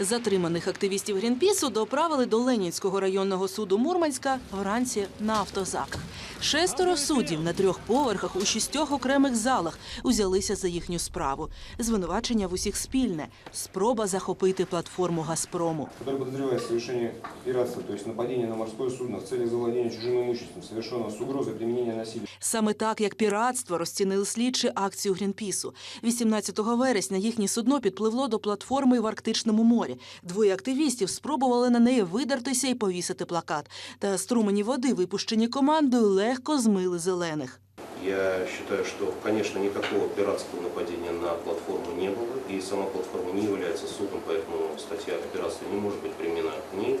Затриманих активістів Грінпісу доправили до Ленінського районного суду Мурманська вранці на автозаках. Шестеро суддів на трьох поверхах у шістьох окремих залах узялися за їхню справу. Звинувачення в усіх спільне спроба захопити платформу Газпрому. подозревает в совершении пиратства, то есть нападения на морское судно в целях завладения чужим имуществом, совершенного с угрозой применения насилия. Саме так, як піратство, розцінили слідчі акцію Грінпісу. 18 вересня їхнє судно підпливло до платформи в Арктичному морі. Двоє активістів спробували на неї видертися і повісити плакат. Та струмені води, випущені командою, легко змили зелених. Я считаю, что, конечно, никакого пиратского нападения на платформу не было, и сама платформа не является судом, поэтому статья о пиратстве не может быть применена к ней.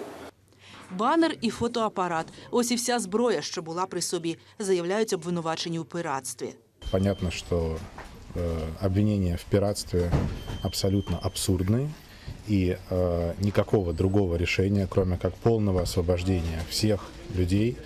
Банер і фотоапарат. Ось і вся зброя, що була при собі, заявляють обвинувачені у пиратстві. Понятно, что э, обвинения в пиратстве абсолютно абсурдные, и э, никакого другого решения, кроме как полного освобождения всех людей,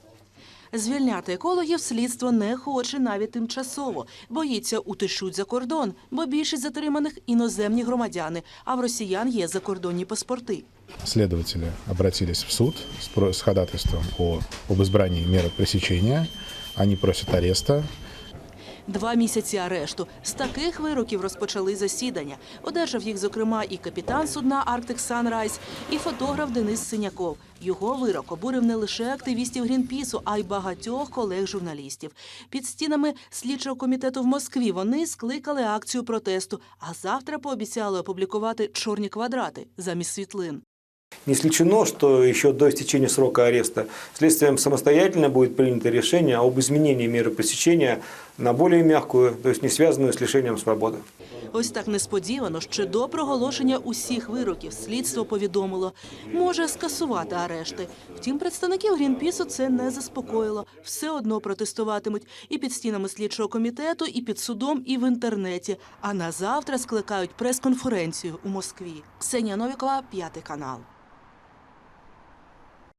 Звільняти екологів слідство не хоче навіть тимчасово. Боїться утишуть за кордон, бо більшість затриманих іноземні громадяни, а в росіян є закордонні паспорти. следователи обратились в суд с, про- с ходатайством о, об избрании меры пресечения. Они просят ареста, Два місяці арешту. З таких вироків розпочали засідання. Одержав їх, зокрема, і капітан судна Арктик Санрайз, і фотограф Денис Синяков. Його вирок обурив не лише активістів Грінпісу, а й багатьох колег-журналістів. Під стінами слідчого комітету в Москві вони скликали акцію протесту, а завтра пообіцяли опублікувати чорні квадрати замість світлин. Не исключено, что еще до истечения срока ареста следствием самостоятельно будет принято решение об изменении меры пресечения на более мягкую, то есть не связанную с лишением свободы. Ось так несподівано, ще до проголошення усіх вироків слідство повідомило, може скасувати арешти. Втім, представників Грінпісу це не заспокоїло. Все одно протестуватимуть і під стінами слідчого комітету, і під судом, і в інтернеті. А на завтра скликають прес-конференцію у Москві. Ксенія Новікова, п'ятий канал.